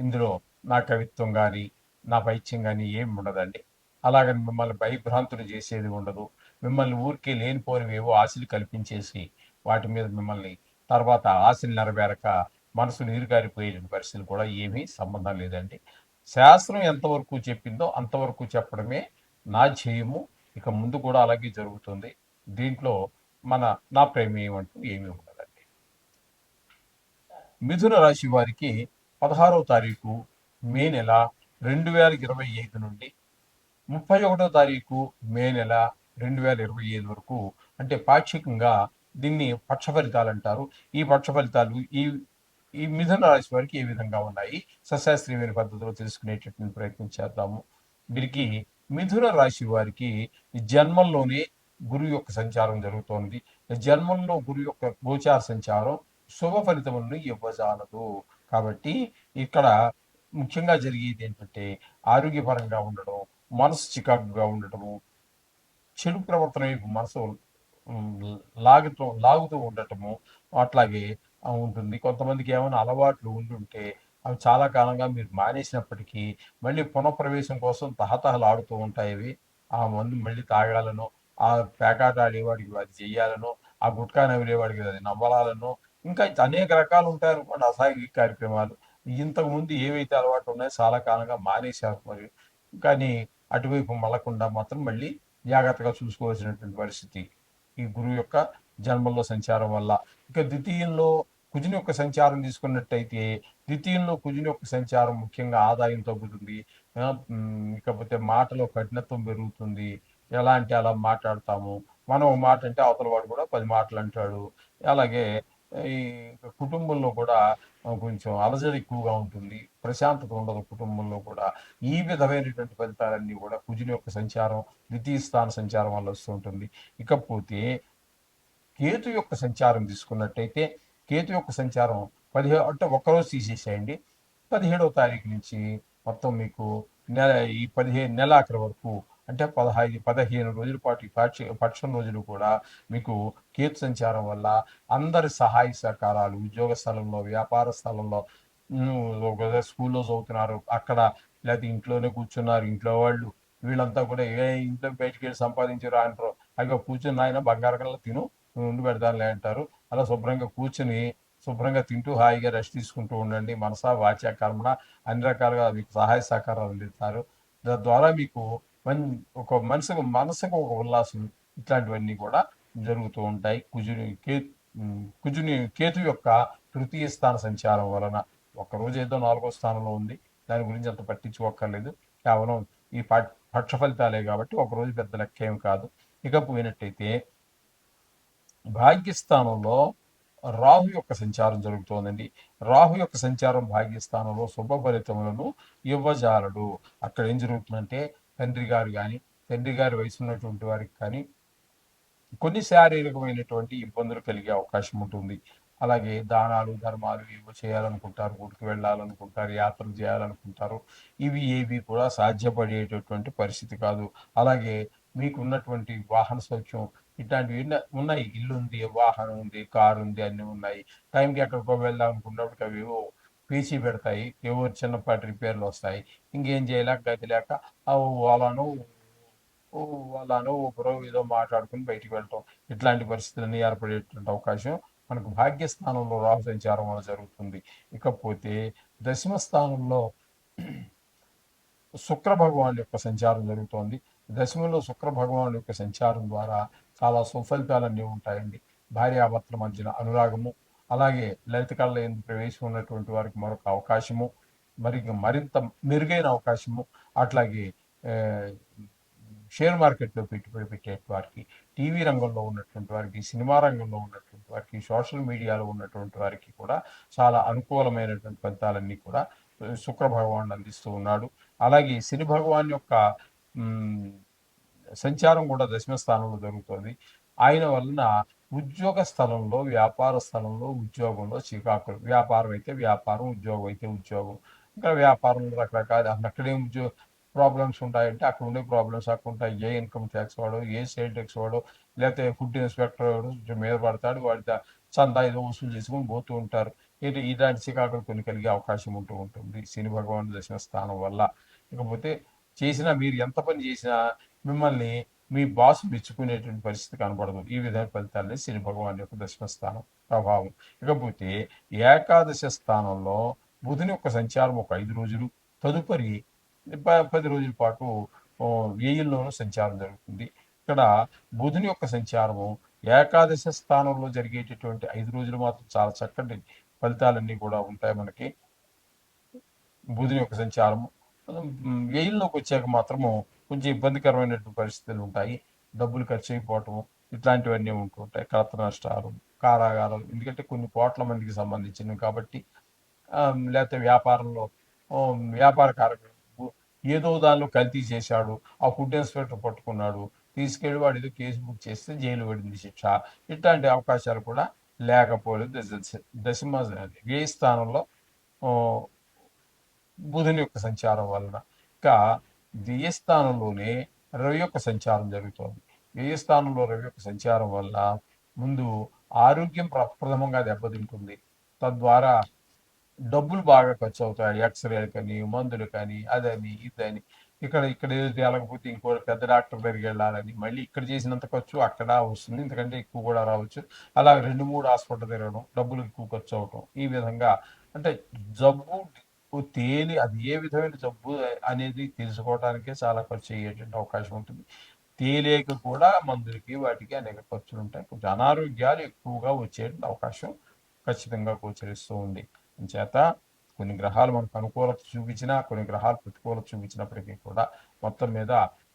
ఇందులో నా కవిత్వం కానీ నా పైత్యం కానీ ఏమి ఉండదండి. అలాగని మిమ్మల్ని భయభ్రాంతులు చేసేది ఉండదు. మిమ్మల్ని ఊరికే లేనిపోనివి ఏవో ఆశలు కల్పించేసి వాటి మీద మిమ్మల్ని తర్వాత ఆశలు నెరవేరక మనసు నీరుగారిపోయే పరిస్థితులు కూడా ఏమీ సంబంధం లేదండి. శాస్త్రం ఎంతవరకు చెప్పిందో అంతవరకు చెప్పడమే నా ధ్యేయము. ఇక ముందు కూడా అలాగే జరుగుతుంది. దీంట్లో మన నా ప్రమేయం అంటూ ఏమీ ఉండదండి. మిథున రాశి వారికి పదహారవ తారీఖు మే నెల రెండు వేల ఇరవై ఐదు నుండి ముప్పై ఒకటో తారీఖు మే నెల రెండు వేల ఇరవై ఐదు వరకు అంటే పాక్షికంగా దీన్ని పక్ష ఫలితాలు అంటారు ఈ పక్ష ఫలితాలు ఈ ఈ మిథున రాశి వారికి ఏ విధంగా ఉన్నాయి? సశాస్త్రీయమైన పద్ధతిలో తెలుసుకునేటటువంటి ప్రయత్నం చేద్దాము. వీరికి మిథున రాశి వారికి జన్మంలోనే గురు యొక్క సంచారం జరుగుతోంది. జన్మంలో గురు యొక్క గోచార సంచారం శుభ ఫలితములను ఇవ్వజాలదు. కాబట్టి ఇక్కడ ముఖ్యంగా జరిగేది ఏంటంటే ఆరోగ్యపరంగా ఉండడం మనసు చికాకుగా ఉండటము చెడు ప్రవర్తన వైపు మనసు లాగుతూ లాగుతూ ఉండటము అట్లాగే ఉంటుంది. కొంతమందికి ఏమైనా అలవాట్లు ఉండుంటే అవి చాలా కాలంగా మీరు మానేసినప్పటికీ మళ్ళీ పునఃప్రవేశం కోసం తహతహలాడుతూ ఉంటాయి అవి. ఆ మందు మళ్ళీ తాగాలనో ఆ పేకాట ఆడేవాడికి అది చెయ్యాలనో ఆ గుట్కా నవ్వేవాడికి అది నవ్వాలనో ఇంకా అనేక రకాలు ఉంటాయి అనుకోండి అసాంఘిక కార్యక్రమాలు. ఇంతకు ముందు ఏవైతే అలవాటు ఉన్నాయో చాలా కాలంగా మానేశారు మరి. కానీ అటువైపు మళ్ళకుండా మాత్రం మళ్ళీ జాగ్రత్తగా చూసుకోవాల్సినటువంటి పరిస్థితి ఈ గురువు యొక్క జన్మల్లో సంచారం వల్ల. ఇక ద్వితీయంలో కుజుని యొక్క సంచారం తీసుకున్నట్టయితే ద్వితీయంలో కుజుని యొక్క సంచారం ముఖ్యంగా ఆదాయం తగ్గుతుంది. ఇకపోతే మాటలో కఠినత్వం పెరుగుతుంది. ఎలా అంటే అలా మాట్లాడతాము? మనం మాట అంటే అవతల వాడు కూడా పది మాటలు అంటాడు. అలాగే ఈ కుటుంబంలో కూడా కొంచెం అలజడి ఎక్కువగా ఉంటుంది. ప్రశాంతత ఉండదు కుటుంబంలో కూడా. ఈ విధమైనటువంటి ఫలితాలన్నీ కూడా కుజుని యొక్క సంచారం ద్వితీయ స్థాన సంచారం వల్ల వస్తుంటుంది ఇకపోతే కేతు యొక్క సంచారం తీసుకున్నట్టయితే కేతు యొక్క సంచారం పదిహేడు అంటే ఒక్కరోజు తీసేసేయండి. పదిహేడవ తారీఖు నుంచి మొత్తం మీకు నెల ఈ పదిహేను నెలాఖరు వరకు అంటే పదహైదు పదిహేను రోజుల పాటు పక్ష పక్షం రోజులు కూడా మీకు కేతు సంచారం వల్ల అందరి సహాయ సహకారాలు ఉద్యోగ స్థలంలో వ్యాపార స్థలంలో స్కూల్లో చదువుతున్నారు అక్కడ లేకపోతే ఇంట్లోనే కూర్చున్నారు ఇంట్లో వాళ్ళు వీళ్ళంతా కూడా ఏ ఇంట్లో బయటికి వెళ్ళి సంపాదించారు అంటారు అవి కూర్చుని ఆయన బంగారకల్లా తిను ఉండి పెడతానులే అంటారు. అలా శుభ్రంగా కూర్చుని శుభ్రంగా తింటూ హాయిగా రెస్ట్ తీసుకుంటూ ఉండండి. మనసా వాచ్య కర్మణ అన్ని రకాలుగా మీకు సహాయ సహకారాలు అందిస్తారు. తద్వారా మీకు మన్ ఒక మనసుకు మనసుకు ఒక ఉల్లాసం ఇట్లాంటివన్నీ కూడా జరుగుతూ ఉంటాయి. కుజుని కే కుజుని కేతు యొక్క తృతీయ స్థాన సంచారం వలన ఒక్కరోజు ఏదో నాలుగో స్థానంలో ఉంది. దాని గురించి అంత పట్టించుకోక్కర్లేదు. కేవలం ఈ పక్ష ఫలితాలే కాబట్టి ఒకరోజు పెద్ద లెక్క ఏం కాదు. ఇక పోయినట్టయితే భాగ్యస్థానంలో రాహు యొక్క సంచారం జరుగుతోందండి. రాహు యొక్క సంచారం భాగ్యస్థానంలో శుభ ఫలితములను ఇవ్వజాలడు. అక్కడ ఏం జరుగుతుందంటే తండ్రి గారు కానీ తండ్రి గారి వయసు ఉన్నటువంటి వారికి కానీ కొన్ని శారీరకమైనటువంటి ఇబ్బందులు కలిగే అవకాశం ఉంటుంది. అలాగే దానాలు ధర్మాలు ఇవి చేయాలనుకుంటారు గుడికి వెళ్ళాలనుకుంటారు యాత్రలు చేయాలనుకుంటారు. ఇవి ఏవి కూడా సాధ్యపడేటటువంటి పరిస్థితి కాదు. అలాగే మీకు ఉన్నటువంటి వాహన సౌఖ్యం ఇట్లాంటివి ఉన్నాయి. ఇల్లు ఉంది వాహనం ఉంది కారు ఉంది అన్నీ ఉన్నాయి. టైంకి ఎక్కడికో వెళ్దాం అనుకున్నప్పటికీ అవి ఏవో పీచి పెడతాయి. ఏవో చిన్నపాటి రిపేర్లు వస్తాయి. ఇంకేం చేయలేక గది లేక ఆ వాళ్ళను ఓ వాళ్ళను ఒకరో ఏదో మాట్లాడుకుని బయటికి వెళ్ళటం ఇట్లాంటి పరిస్థితులను ఏర్పడేటువంటి అవకాశం మనకు భాగ్యస్థానంలో రాహు సంచారం వల్ల జరుగుతుంది. ఇకపోతే దశమ స్థానంలో శుక్ర భగవాన్ యొక్క సంచారం జరుగుతోంది. దశమలో శుక్ర భగవాన్ యొక్క సంచారం ద్వారా చాలా సుఫలితాలన్నీ ఉంటాయండి. భార్యాభర్తల మధ్యన అనురాగము అలాగే లలిత కళ ప్రవేశం ఉన్నటువంటి వారికి మరొక అవకాశము మరి మరింత మెరుగైన అవకాశము. అట్లాగే షేర్ మార్కెట్లో పెట్టుబడి పెట్టే వారికి టీవీ రంగంలో ఉన్నటువంటి వారికి సినిమా రంగంలో ఉన్నటువంటి వారికి సోషల్ మీడియాలో ఉన్నటువంటి వారికి కూడా చాలా అనుకూలమైనటువంటి ఫలితాలన్నీ కూడా శుక్ర భగవాన్ అందిస్తూ ఉన్నాడు. అలాగే శని భగవాన్ యొక్క సంచారం కూడా దశమ స్థానంలో జరుగుతుంది. ఆయన వలన ఉద్యోగ స్థలంలో వ్యాపార స్థలంలో ఉద్యోగంలో చికాకులు. వ్యాపారం అయితే వ్యాపారం ఉద్యోగం అయితే ఉద్యోగం. ఇంకా వ్యాపారంలో రకరకాల అక్కడే ఉద్యోగ ప్రాబ్లమ్స్ ఉంటాయంటే అక్కడ ఉండే ప్రాబ్లమ్స్ అక్కడ ఉంటాయి. ఏ ఇన్కమ్ ట్యాక్స్ వాడు ఏ సేల్ ట్యాక్స్ వాడు లేకపోతే ఫుడ్ ఇన్స్పెక్టర్ వాడు కొంచెం మీద పడతాడు వాడి చందా ఏదో వసూలు చేసుకొని పోతూ ఉంటారు. ఇది ఇలాంటి చికాకులు కొన్ని కలిగే అవకాశం ఉంటూ ఉంటుంది. శని భగవాన్ దర్శన స్థానం వల్ల. ఇకపోతే చేసినా మీరు ఎంత పని చేసినా మిమ్మల్ని మీ బాస్ మెచ్చుకునేటువంటి పరిస్థితి కనబడదు. ఈ విధమైన ఫలితాలని శని భగవాన్ యొక్క దశమ స్థానం ప్రభావం. ఇకపోతే ఏకాదశ స్థానంలో బుధుని యొక్క సంచారం ఒక ఐదు రోజులు తదుపరి పది రోజుల పాటు వేయిల్లోనూ సంచారం జరుగుతుంది. ఇక్కడ బుధుని యొక్క సంచారము ఏకాదశ స్థానంలో జరిగేటటువంటి ఐదు రోజులు మాత్రం చాలా చక్కటి ఫలితాలన్నీ కూడా ఉంటాయి మనకి. బుధుని యొక్క సంచారము వేయిల్లోకి వచ్చాక మాత్రము కొంచెం ఇబ్బందికరమైనటువంటి పరిస్థితులు ఉంటాయి. డబ్బులు ఖర్చు అయిపోవటం ఇట్లాంటివన్నీ ఉంటుంటాయి. కలత నష్టాలు కారాగారాలు ఎందుకంటే కొన్ని కోట్ల మందికి సంబంధించినవి కాబట్టి లేకపోతే వ్యాపారంలో వ్యాపార కార్యక్రమం ఏదో దానిలో కల్తీ చేశాడు ఆ ఫుడ్ ఇన్స్పెక్టర్ పట్టుకున్నాడు తీసుకెళ్ళి వాడు ఏదో కేసు బుక్ చేస్తే జైలు పడింది శిక్ష. ఇట్లాంటి అవకాశాలు కూడా లేకపోలేదు. దశ- దశమ వ్యయ స్థానంలో బుధుని యొక్క సంచారం వలన. ఇంకా వ్యయస్థానంలోనే రవి యొక్క సంచారం జరుగుతోంది. వ్యయస్థానంలో రవి యొక్క సంచారం వల్ల ముందు ఆరోగ్యం ప్రప్రథమంగా దెబ్బతింటుంది. తద్వారా డబ్బులు బాగా ఖర్చు అవుతాయి ఎక్స్రేలు కానీ మందులు కానీ అదని ఇదని. ఇక్కడ ఇక్కడ ఏదో తేలకపోతే ఇంకో పెద్ద డాక్టర్ దగ్గరికి వెళ్ళాలని. మళ్ళీ ఇక్కడ చేసినంత ఖర్చు అక్కడ వస్తుంది. ఎందుకంటే ఎక్కువ కూడా రావచ్చు. అలా రెండు మూడు హాస్పిటల్ తిరగడం డబ్బులు ఎక్కువ ఖర్చు అవటం. ఈ విధంగా అంటే జబ్బు తేలి అది ఏ విధమైన జబ్బు అనేది తెలుసుకోవడానికే చాలా ఖర్చు అయ్యేటువంటి అవకాశం ఉంటుంది. తేలిక కూడా మందులకి వాటికి అనేక ఖర్చులు ఉంటాయి. కొంచెం అనారోగ్యాలు ఎక్కువగా వచ్చేటువంటి అవకాశం ఖచ్చితంగా గోచరిస్తూ ఉంది. చేత కొన్ని గ్రహాలు మనకు అనుకూలత చూపించినా కొన్ని గ్రహాలు ప్రతికూలత చూపించినప్పటికీ కూడా మొత్తం మీద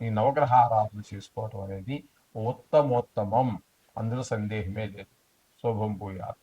ఈ నవగ్రహ ఆరాధన చేసుకోవటం అనేది ఉత్తమోత్తమం. అందులో సందేహమే లేదు. శుభం పోయారు